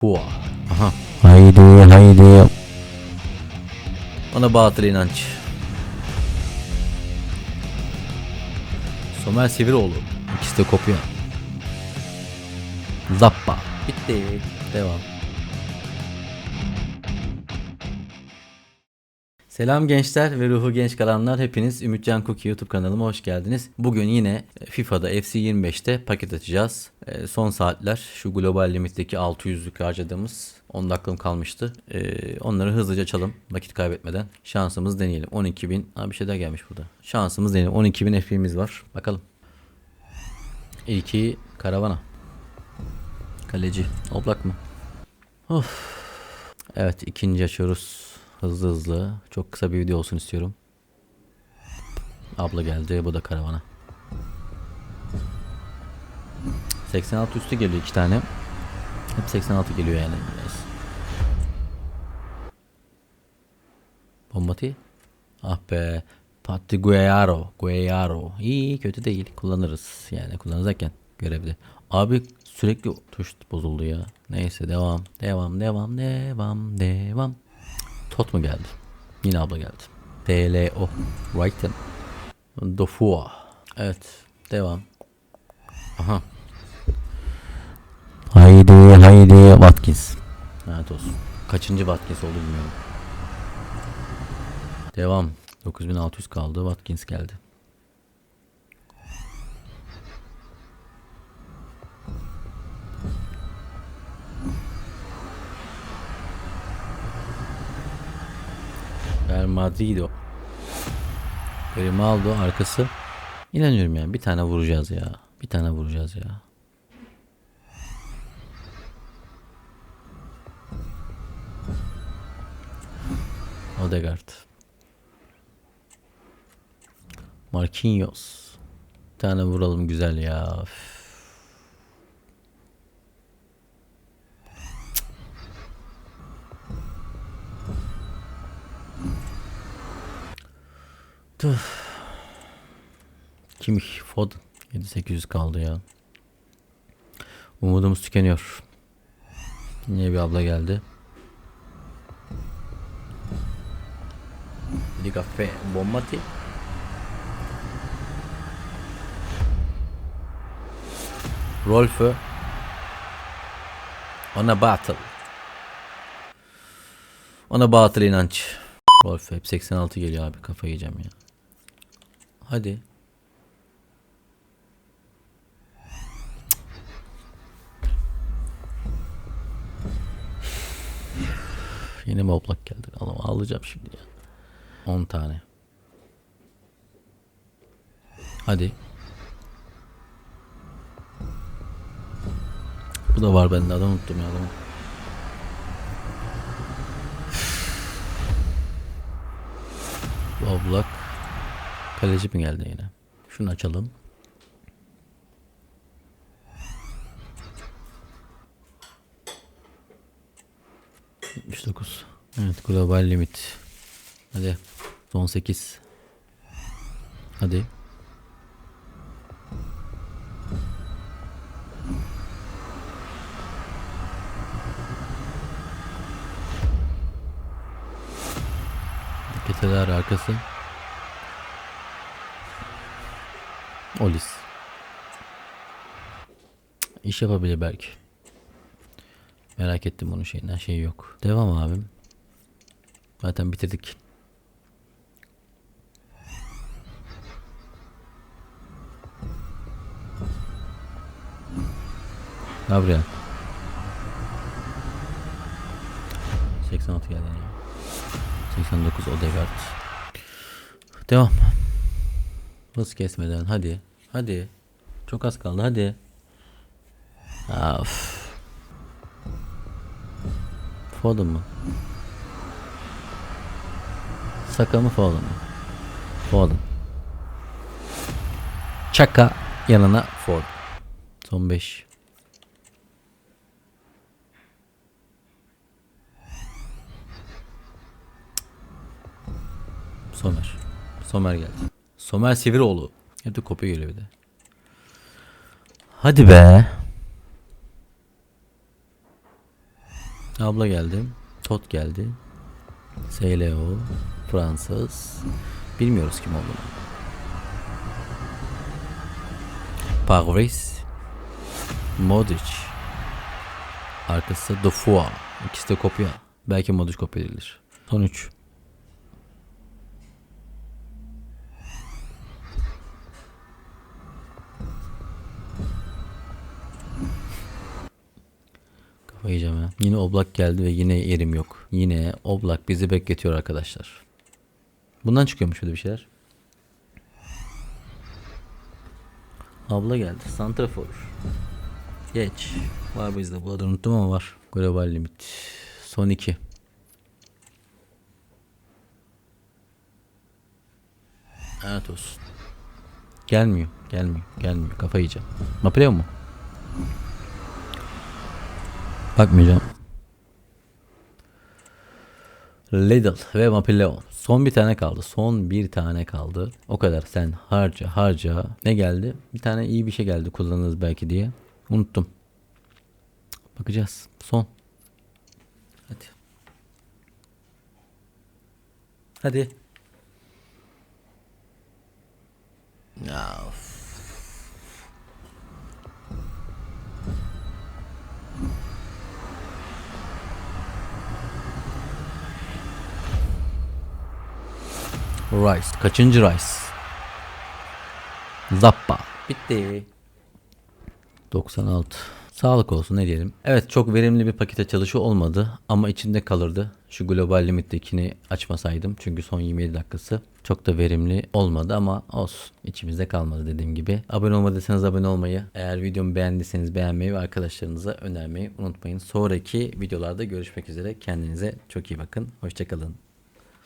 Hua. Aha. Haydi haydi. Ona batıl inanç. Somer Siviroğlu. İkisi de kopya. Zappa. Bitti. Devam. Selam gençler ve ruhu genç kalanlar. Hepiniz Ümitcan Cookie YouTube kanalıma hoş geldiniz. Bugün yine FIFA'da FC 25'te paket açacağız. Ee, Son saatler şu global limitteki 600'lük harcadığımız 10 dakikam kalmıştı. Ee, onları hızlıca açalım vakit kaybetmeden. Şansımız deneyelim. 12.000 ha bir şey daha gelmiş burada. Şansımız deneyelim. 12.000 FP'miz var. Bakalım. İlki karavana. Kaleci. Oblak mı? Of. Evet ikinci açıyoruz. Hızlı hızlı. Çok kısa bir video olsun istiyorum. Abla geldi. Bu da karavana. 86 üstü geliyor iki tane. Hep 86 geliyor yani. Biraz. Bombati. Ah be. Patti Guayaro. Guayaro. İyi kötü değil. Kullanırız. Yani kullanırken görevde. Abi sürekli tuş bozuldu ya. Neyse devam. Devam devam devam devam. Tot mu geldi? Yine abla geldi. DLO. Brighton. Dofua. Evet. Devam. Aha. Haydi haydi. Watkins. Evet olsun. Kaçıncı Watkins oldu bilmiyorum. Devam. 9600 kaldı. Watkins geldi. Real Madrido. Grimaldo arkası. İnanıyorum yani bir tane vuracağız ya. Bir tane vuracağız ya. Odegaard. Marquinhos. Bir tane vuralım güzel ya. Üf. Tüh. Kim Foden 7800 kaldı ya. Umudumuz tükeniyor. Yine bir abla geldi. di caffè bombati Rolf Ona battle Ona battle inanç Rolf hep 86 geliyor abi kafa yiyeceğim ya Hadi Yine mi geldi? Allah'ım ağlayacağım şimdi ya. 10 tane. Hadi. Bu da var bende. Adam unuttum ya adamı. Oblak. Kaleci mi geldi yine? Şunu açalım. dokuz. Evet global limit. Hadi. Son 8. Hadi. Keteler arkası. Olis. İş yapabilir belki. Merak ettim onun şeyinden şey yok. Devam abim. Zaten bitirdik. Gabriel. 86 geldi ya. 89 Odegaard. Devam. Hız kesmeden hadi. Hadi. Çok az kaldı hadi. Of. Foden mı? Saka mı Foden mı? Foden. Çaka yanına Ford. Son 5. Somer. Somer geldi. Somer Siviroğlu. Hep de kopya geliyor bir de. Hadi be. Abla geldi. Tot geldi. SLO. Fransız. Bilmiyoruz kim olduğunu. Paris. Modric. Arkası Dofua. İkisi de kopya. Belki Modric kopya edilir. Son 3. Yiyeceğim ya. Yine Oblak geldi ve yine yerim yok. Yine Oblak bizi bekletiyor arkadaşlar. Bundan çıkıyormuş de bir şeyler. Abla geldi. Santrafor. Geç. Var bizde. Bu adını unuttum ama var. Global limit. Son 2. Evet olsun. Gelmiyor. Gelmiyor. Gelmiyor. Kafa yiyeceğim. Napoleo mu? Bakmayacağım. Lidl ve Mapileo. Son bir tane kaldı. Son bir tane kaldı. O kadar sen harca harca. Ne geldi? Bir tane iyi bir şey geldi kullanırız belki diye. Unuttum. Bakacağız. Son. Hadi. Hadi. Of. Rice. Kaçıncı Rice? Zappa. Bitti. 96. Sağlık olsun ne diyelim. Evet çok verimli bir paket açılışı olmadı ama içinde kalırdı. Şu global limittekini açmasaydım çünkü son 27 dakikası çok da verimli olmadı ama olsun. içimizde kalmadı dediğim gibi. Abone olmadıysanız abone olmayı, eğer videomu beğendiyseniz beğenmeyi ve arkadaşlarınıza önermeyi unutmayın. Sonraki videolarda görüşmek üzere. Kendinize çok iyi bakın. Hoşçakalın.